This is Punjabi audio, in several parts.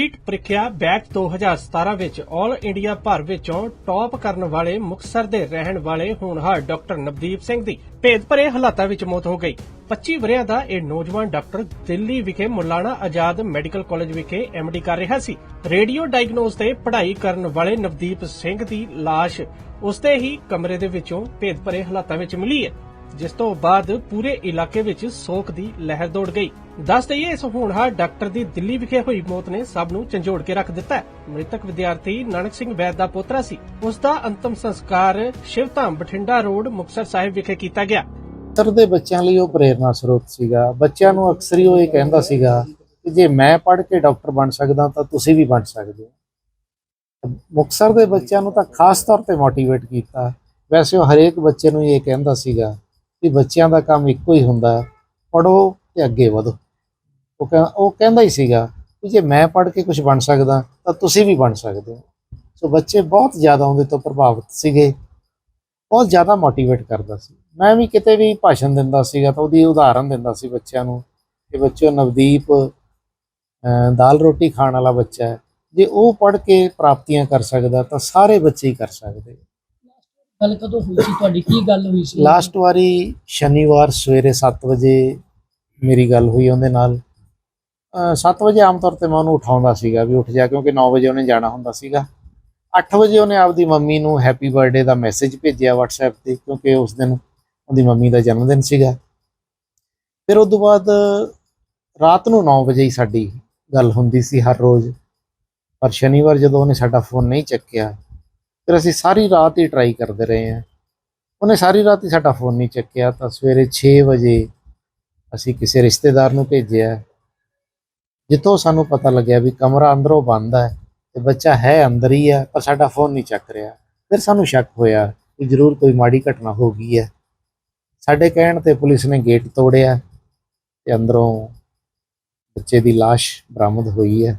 ਨੀਟ ਪ੍ਰੀਖਿਆ ਬੈਚ 2017 ਵਿੱਚ ਆਲ ਇੰਡੀਆ ਭਰ ਵਿੱਚੋਂ ਟੌਪ ਕਰਨ ਵਾਲੇ ਮੁਕਤਸਰ ਦੇ ਰਹਿਣ ਵਾਲੇ ਹੋਣਹਾਰ ਡਾਕਟਰ ਨਵਦੀਪ ਸਿੰਘ ਦੀ ਭੇਦ ਭਰੇ ਹਾਲਾਤਾਂ ਵਿੱਚ ਮੌਤ ਹੋ ਗਈ। 25 ਵਰਿਆਂ ਦਾ ਇਹ ਨੌਜਵਾਨ ਡਾਕਟਰ ਦਿੱਲੀ ਵਿਖੇ ਮੁਲਾਣਾ ਆਜ਼ਾਦ ਮੈਡੀਕਲ ਕਾਲਜ ਵਿਖੇ ਐਮਡੀ ਕਰ ਰਿਹਾ ਸੀ। ਰੇਡੀਓ ਡਾਇਗਨੋਸ ਤੇ ਪੜ੍ਹਾਈ ਕਰਨ ਵਾਲੇ ਨਵਦੀਪ ਸਿੰਘ ਦੀ ਲਾਸ਼ ਉਸਦੇ ਹੀ ਕਮਰੇ ਦੇ ਵਿੱਚੋਂ ਭੇਦ ਭਰੇ ਹਾਲਾਤਾਂ ਵਿੱਚ ਮਿਲੀ ਹੈ। ਜਿਸ ਤੋਂ ਬਾਅਦ ਪੂਰੇ ਇਲਾਕੇ ਵਿੱਚ ਸੋਗ ਦੀ ਲਹਿਰ ਦੌੜ ਗਈ। ਦੱਸ ਦਈਏ, ਇਸ ਹੋਣਹਾਰ ਡਾਕਟਰ ਦੀ ਦਿੱਲੀ ਵਿਖੇ ਹੋਈ ਮੌਤ ਨੇ ਸਭ ਨੂੰ ਝੰਜੋੜ ਕੇ ਰੱਖ ਦਿੱਤਾ ਮ੍ਰਿਤਕ ਵਿਦਿਆਰਥੀ ਨਾਨਕ ਸਿੰਘ ਵੈਦ ਦਾ ਪੋਤਰਾ ਸੀ। ਉਸ ਦਾ ਅੰਤਮ ਸੰਸਕਾਰ ਸ਼ਿਵਧਾਮ ਬਠਿੰਡਾ ਰੋਡ, ਮੁਕਤਸਰ ਸਾਹਿਬ ਵਿਖੇ ਕੀਤਾ ਗਿਆ। ਤਰ ਦੇ ਬੱਚਿਆਂ ਲਈ ਉਹ ਪ੍ਰੇਰਨਾ ਸਰੋਤ ਸੀਗਾ। ਬੱਚਿਆਂ ਨੂੰ ਅਕਸਰ ਹੀ ਉਹ ਇਹ ਕਹਿੰਦਾ ਸੀਗਾ ਕਿ ਜੇ ਮੈਂ ਪੜ੍ਹ ਕੇ ਡਾਕਟਰ ਬਣ ਸਕਦਾ ਤਾਂ ਤੁਸੀਂ ਵੀ ਬਣ ਸਕਦੇ ਹੋ। ਮੁਕਤਸਰ ਦੇ ਬੱਚਿਆਂ ਨੂੰ ਤਾਂ ਖਾਸ ਤੌਰ ਤੇ ਮੋਟੀਵੇਟ ਕੀਤਾ। ਵੈਸੇ ਉਹ ਹਰੇਕ ਬੱਚੇ ਨੂੰ ਇਹ ਕਹਿੰਦਾ ਸੀਗਾ ਵੀ ਬੱਚਿਆਂ ਦਾ ਕੰਮ ਇੱਕੋ ਹੀ ਹੁੰਦਾ ਹੈ। ਪੜੋ ਤੇ ਅੱਗੇ ਵਧੋ। ਉਹ ਕਹਿ- ਉਹ ਕਹਿੰਦਾ ਹੀ ਸੀਗਾ ਕਿ ਜੇ ਮੈਂ ਪੜ੍ਹ ਕੇ ਕੁਝ ਬਣ ਸਕਦਾ ਤਾਂ ਤੁਸੀਂ ਵੀ ਬਣ ਸਕਦੇ ਹੋ। ਸੋ ਬੱਚੇ ਬਹੁਤ ਜ਼ਿਆਦਾ ਉਹਦੇ ਤੋਂ ਪ੍ਰਭਾਵਿਤ ਸੀਗੇ। ਬਹੁਤ ਜ਼ਿਆਦਾ ਮੋਟੀਵੇਟ ਕਰਦਾ ਸੀ। ਮੈਂ ਵੀ ਕਿਤੇ ਵੀ ਭਾਸ਼ਣ ਦਿੰਦਾ ਸੀਗਾ ਤਾਂ ਉਹਦੀ ਉਦਾਹਰਨ ਦਿੰਦਾ ਸੀ ਬੱਚਿਆਂ ਨੂੰ ਕਿ ਬੱਚਿਓ ਨਵਦੀਪ ਦਾਲ ਰੋਟੀ ਖਾਣ ਵਾਲਾ ਬੱਚਾ ਹੈ। ਜੇ ਉਹ ਪੜ੍ਹ ਕੇ ਪ੍ਰਾਪਤੀਆਂ ਕਰ ਸਕਦਾ ਤਾਂ ਸਾਰੇ ਬੱਚੇ ਹੀ ਕਰ ਸਕਦੇ ਗੱਲ ਕਦੋਂ ਹੋਈ ਸੀ, ਤੁਹਾਡੀ ਕੀ ਗੱਲ ਹੋਈ ਸੀ? ਲਾਸਟ ਵਾਰੀ ਸ਼ਨੀਵਾਰ ਸਵੇਰੇ 7 ਵਜੇ ਮੇਰੀ ਗੱਲ ਹੋਈ ਉਹਦੇ ਨਾਲ। 7 ਵਜੇ ਆਮ ਤੌਰ ਤੇ ਮੈਂ ਉਹਨੂੰ ਉਠਾਉਂਦਾ ਸੀਗਾ ਵੀ ਉੱਠ ਜਾ, ਕਿਉਂਕਿ 9 ਵਜੇ ਉਹਨੇ ਜਾਣਾ ਹੁੰਦਾ ਸੀਗਾ। 8 ਵਜੇ ਉਹਨੇ ਆਪਦੀ ਮੰਮੀ ਨੂੰ ਹੈਪੀ ਬਰਥਡੇ ਦਾ ਮੈਸੇਜ ਭੇਜਿਆ WhatsApp ਤੇ, ਕਿਉਂਕਿ ਉਸ ਦਿਨ ਉਹਦੀ ਮੰਮੀ ਦਾ ਜਨਮ ਦਿਨ ਸੀਗਾ। ਫਿਰ ਉਸ ਤੋਂ ਬਾਅਦ ਰਾਤ ਨੂੰ 9 ਵਜੇ ਹੀ ਸਾਡੀ ਗੱਲ ਹੁੰਦੀ ਸੀ ਹਰ ਰੋਜ਼। ਪਰ ਸ਼ਨੀਵਾਰ ਜਦੋਂ ਉਹਨੇ ਸਾਡਾ ਫੋਨ ਨਹੀਂ ਚੱਕਿਆ ਫਿਰ ਅਸੀਂ ਸਾਰੀ ਰਾਤ ਹੀ ਟਰਾਈ ਕਰਦੇ ਰਹੇ ਹਾਂ। ਉਹਨੇ ਸਾਰੀ ਰਾਤ ਹੀ ਸਾਡਾ ਫੋਨ ਨਹੀਂ ਚੱਕਿਆ। ਤਾਂ ਸਵੇਰੇ 6 ਵਜੇ ਅਸੀਂ ਕਿਸੇ ਰਿਸ਼ਤੇਦਾਰ ਨੂੰ ਭੇਜਿਆ। ਜਿੱਥੋਂ ਸਾਨੂੰ ਪਤਾ ਲੱਗਿਆ ਵੀ ਕਮਰਾ ਅੰਦਰੋਂ ਬੰਦ ਹੈ ਤੇ ਬੱਚਾ ਹੈ ਅੰਦਰ ਹੀ ਹੈ ਪਰ ਸਾਡਾ ਫੋਨ ਨਹੀਂ ਚੱਕ ਰਿਹਾ। ਫਿਰ ਸਾਨੂੰ ਸ਼ੱਕ ਹੋਇਆ ਕਿ ਜ਼ਰੂਰ ਕੋਈ ਮਾੜੀ ਘਟਨਾ ਹੋ ਗਈ ਹੈ। ਸਾਡੇ ਕਹਿਣ ਤੇ ਪੁਲਿਸ ਨੇ ਗੇਟ ਤੋੜਿਆ ਤੇ ਅੰਦਰੋਂ ਬੱਚੇ ਦੀ ਲਾਸ਼ ਬਰਾਮਦ ਹੋਈ ਹੈ।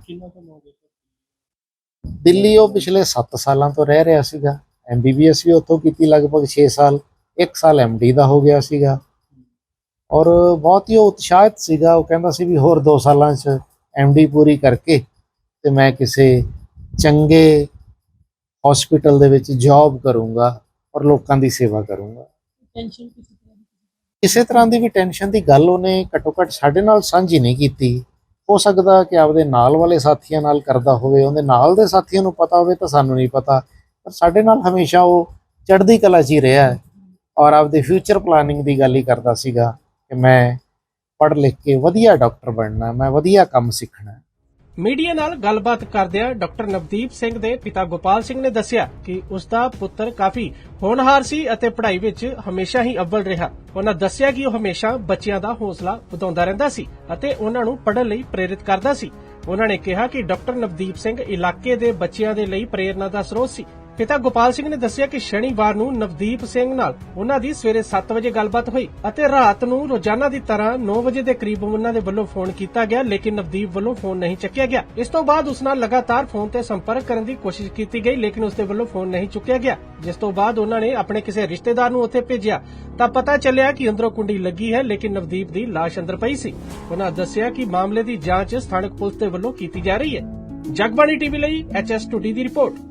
ਦਿੱਲੀ ਉਹ ਪਿਛਲੇ 7 ਸਾਲਾਂ ਤੋਂ ਰਹਿ ਰਿਹਾ ਸੀਗਾ। ਐਮਬੀਬੀਐਸ ਵੀ ਉੱਥੋਂ ਕੀਤੀ ਲਗਭਗ 6 ਸਾਲ 1 ਸਾਲ ਐਮਡੀ ਦਾ ਹੋ ਗਿਆ ਸੀਗਾ। ਔਰ ਬਹੁਤ ਹੀ ਉਤਸ਼ਾਹਿਤ ਸੀਗਾ। ਉਹ ਕਹਿੰਦਾ ਸੀ ਵੀ ਹੋਰ 2 ਸਾਲਾਂ 'ਚ ਐਮਡੀ ਪੂਰੀ ਕਰਕੇ ਤੇ ਮੈਂ ਕਿਸੇ ਚੰਗੇ ਹਸਪੀਟਲ ਦੇ ਵਿੱਚ ਜੌਬ ਕਰੂੰਗਾ ਔਰ ਲੋਕਾਂ ਦੀ ਸੇਵਾ ਕਰੂੰਗਾ। ਟੈਨਸ਼ਨ ਕਿਸੇ ਤਰ੍ਹਾਂ ਦੀ? ਕਿਸੇ ਤਰ੍ਹਾਂ ਦੀ ਵੀ ਟੈਨਸ਼ਨ ਦੀ ਗੱਲ ਉਹਨੇ ਘੱਟੋ ਘੱਟ ਸਾਡੇ ਨਾਲ ਸਾਂਝੀ ਨਹੀਂ ਕੀਤੀ। ਹੋ ਸਕਦਾ ਕਿ ਆਪਦੇ ਨਾਲ ਵਾਲੇ ਸਾਥੀਆਂ ਨਾਲ ਕਰਦਾ ਹੋਵੇ, ਉਹਦੇ ਨਾਲ ਦੇ ਸਾਥੀਆਂ ਨੂੰ ਪਤਾ ਹੋਵੇ ਤਾਂ ਸਾਨੂੰ ਨਹੀਂ ਪਤਾ। ਪਰ ਸਾਡੇ ਨਾਲ ਹਮੇਸ਼ਾ ਉਹ ਚੜ੍ਹਦੀ ਕਲਾ 'ਚ ਹੀ ਰਿਹਾ ਹੈ ਔਰ ਆਪਦੇ ਫਿਊਚਰ ਪਲਾਨਿੰਗ ਦੀ ਗੱਲ ਹੀ ਕਰਦਾ ਸੀਗਾ ਕਿ ਮੈਂ ਪੜ੍ਹ ਲਿਖ ਕੇ ਵਧੀਆ ਡਾਕਟਰ ਬਣਨਾ, ਮੈਂ ਵਧੀਆ ਕੰਮ ਸਿੱਖਣਾ। ਮੀਡੀਆ ਨਾਲ ਗੱਲਬਾਤ ਕਰਦਿਆਂ ਡਾਕਟਰ ਨਵਦੀਪ ਸਿੰਘ ਦੇ ਪਿਤਾ ਗੋਪਾਲ ਸਿੰਘ ਨੇ ਦੱਸਿਆ ਕਿ ਉਸ ਦਾ ਪੁੱਤਰ ਕਾਫੀ ਹੋਣਹਾਰ ਸੀ ਅਤੇ ਪੜ੍ਹਾਈ ਵਿੱਚ ਹਮੇਸ਼ਾ ਹੀ ਅਵਲ ਰਿਹਾ। ਉਹਨਾਂ ਦੱਸਿਆ ਕਿ ਉਹ ਹਮੇਸ਼ਾ ਬੱਚਿਆਂ ਦਾ ਹੌਸਲਾ ਵਧਾਉਂਦਾ ਰਹਿੰਦਾ ਸੀ ਅਤੇ ਉਹਨਾਂ ਨੂੰ ਪੜ੍ਹਨ ਲਈ ਪ੍ਰੇਰਿਤ ਕਰਦਾ ਸੀ। ਉਹਨਾਂ ਨੇ ਕਿਹਾ ਕਿ ਡਾਕਟਰ ਨਵਦੀਪ ਸਿੰਘ ਇਲਾਕੇ ਦੇ ਬੱਚਿਆਂ ਦੇ ਲਈ ਪ੍ਰੇਰਨਾ ਦਾ ਸਰੋਤ ਸੀ ਪਿਤਾ ਗੋਪਾਲ ਸਿੰਘ ਨੇ ਦੱਸਿਆ ਕਿ ਸ਼ਨੀਵਾਰ ਨੂੰ ਨਵਦੀਪ ਸਿੰਘ ਨਾਲ ਉਹਨਾਂ ਦੀ ਸਵੇਰੇ 7 ਵਜੇ ਗੱਲਬਾਤ ਹੋਈ ਅਤੇ ਰਾਤ ਨੂੰ ਰੋਜ਼ਾਨਾ ਦੀ ਤਰ੍ਹਾਂ 9 ਵਜੇ ਦੇ ਕਰੀਬ ਉਹਨਾਂ ਦੇ ਵੱਲੋਂ ਫੋਨ ਕੀਤਾ ਗਿਆ, ਲੇਕਿਨ ਨਵਦੀਪ ਵੱਲੋਂ ਫੋਨ ਨਹੀਂ ਚੱਕਿਆ ਗਿਆ। ਇਸ ਤੋਂ ਬਾਅਦ ਉਸ ਨਾਲ ਲਗਾਤਾਰ ਫੋਨ ਤੇ ਸੰਪਰਕ ਕਰਨ ਦੀ ਕੋਸ਼ਿਸ਼ ਕੀਤੀ ਗਈ, ਲੇਕਿਨ ਉਸ ਦੇ ਵੱਲੋਂ ਫੋਨ ਨਹੀਂ ਚੁੱਕਿਆ ਗਿਆ। ਜਿਸ ਤੋਂ ਬਾਅਦ ਉਹਨਾਂ ਨੇ ਆਪਣੇ ਕਿਸੇ ਰਿਸ਼ਤੇਦਾਰ ਨੂੰ ਉੱਥੇ ਭੇਜਿਆ। ਤਾਂ ਪਤਾ ਚੱਲਿਆ ਕਿ ਅੰਦਰੋਂ ਕੁੰਡੀ ਲੱਗੀ ਹੈ, ਲੇਕਿਨ ਨਵਦੀਪ ਦੀ ਲਾਸ਼ ਅੰਦਰ ਪਈ ਸੀ। ਉਹਨਾਂ ਦੱਸਿਆ ਕਿ ਮਾਮਲੇ ਦੀ ਜਾਂਚ ਸਥਾਨਕ ਪੁਲਿਸ ਦੇ ਵੱਲੋਂ ਕੀਤੀ ਜਾ ਰਹੀ ਹੈ। ਜਗਬਾਣੀ ਟੀਵੀ ਲਈ ਐਚਐਸ ਟੂਡੀ ਦੀ ਰਿਪੋਰਟ।